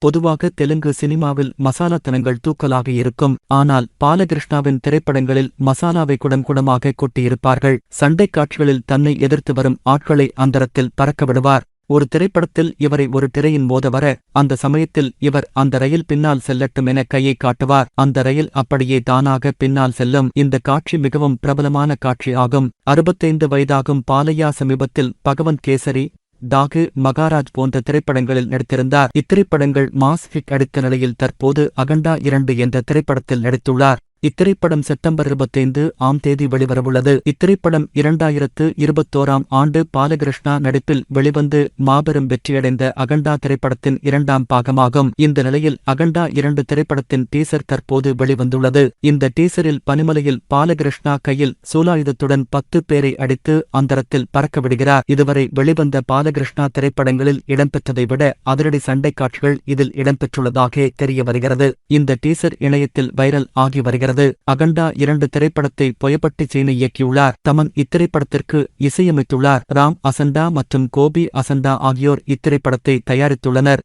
பொதுவாக தெலுங்கு சினிமாவில் மசாலாத்தனங்கள் தூக்கலாக இருக்கும். ஆனால் பாலகிருஷ்ணாவின் திரைப்படங்களில் மசாலாவை குடம் குடமாக கொட்டியிருப்பார்கள். சண்டைக் காட்சிகளில் தன்னை எதிர்த்து வரும் ஆட்களை அந்தரத்தில் பறக்க விடுவார். ஒரு திரைப்படத்தில் இவரை ஒரு திரையின் மோத வர அந்த சமயத்தில் இவர் அந்த ரயில் பின்னால் செல்லட்டும் என கையை காட்டுவார். அந்த ரயில் அப்படியே தானாக பின்னால் செல்லும். இந்த காட்சி மிகவும் பிரபலமான காட்சி ஆகும். அறுபத்தைந்து வயதாகும் பாலையா சமீபத்தில் பகவந்த் கேசரி டாகு மகாராஜ் போன்ற திரைப்படங்களில் நடித்திருந்தார். இத்திரைப்படங்கள் மாஸ் ஹிட் அடித்த நிலையில் தற்போது அகண்டா இரண்டு என்ற திரைப்படத்தில் நடித்துள்ளார். இத்திரைப்படம் செப்டம்பர் இருபத்தைந்து ஆம் தேதி வெளிவரவுள்ளது. இத்திரைப்படம் இரண்டாயிரத்து இருபத்தோராம் ஆண்டு பாலகிருஷ்ணா நடிப்பில் வெளிவந்து மாபெரும் வெற்றியடைந்த அகண்டா திரைப்படத்தின் இரண்டாம் பாகமாகும். இந்த நிலையில் அகண்டா இரண்டு திரைப்படத்தின் டீசர் தற்போது வெளிவந்துள்ளது. இந்த டீசரில் பனிமலையில் பாலகிருஷ்ணா கையில் சூலாயுதத்துடன் பத்து பேரை அடித்து அந்தரத்தில் பறக்கவிடுகிறார் இதுவரை வெளிவந்த பாலகிருஷ்ணா திரைப்படங்களில் இடம்பெற்றதை விட அதிரடி சண்டை காட்சிகள் இதில் இடம்பெற்றுள்ளதாக தெரிய வருகிறது இந்த டீசர் இணையத்தில் வைரல் ஆகி வருகிறது. அகண்டா இரண்டு திரைப்படத்தை பொயப்பட்டி சீனு இயக்கியுள்ளார். தமன் இத்திரைப்படத்திற்கு இசையமைத்துள்ளார். ராம் அசண்டா மற்றும் கோபி அசண்டா ஆகியோர் இத்திரைப்படத்தை தயாரித்துள்ளனர்.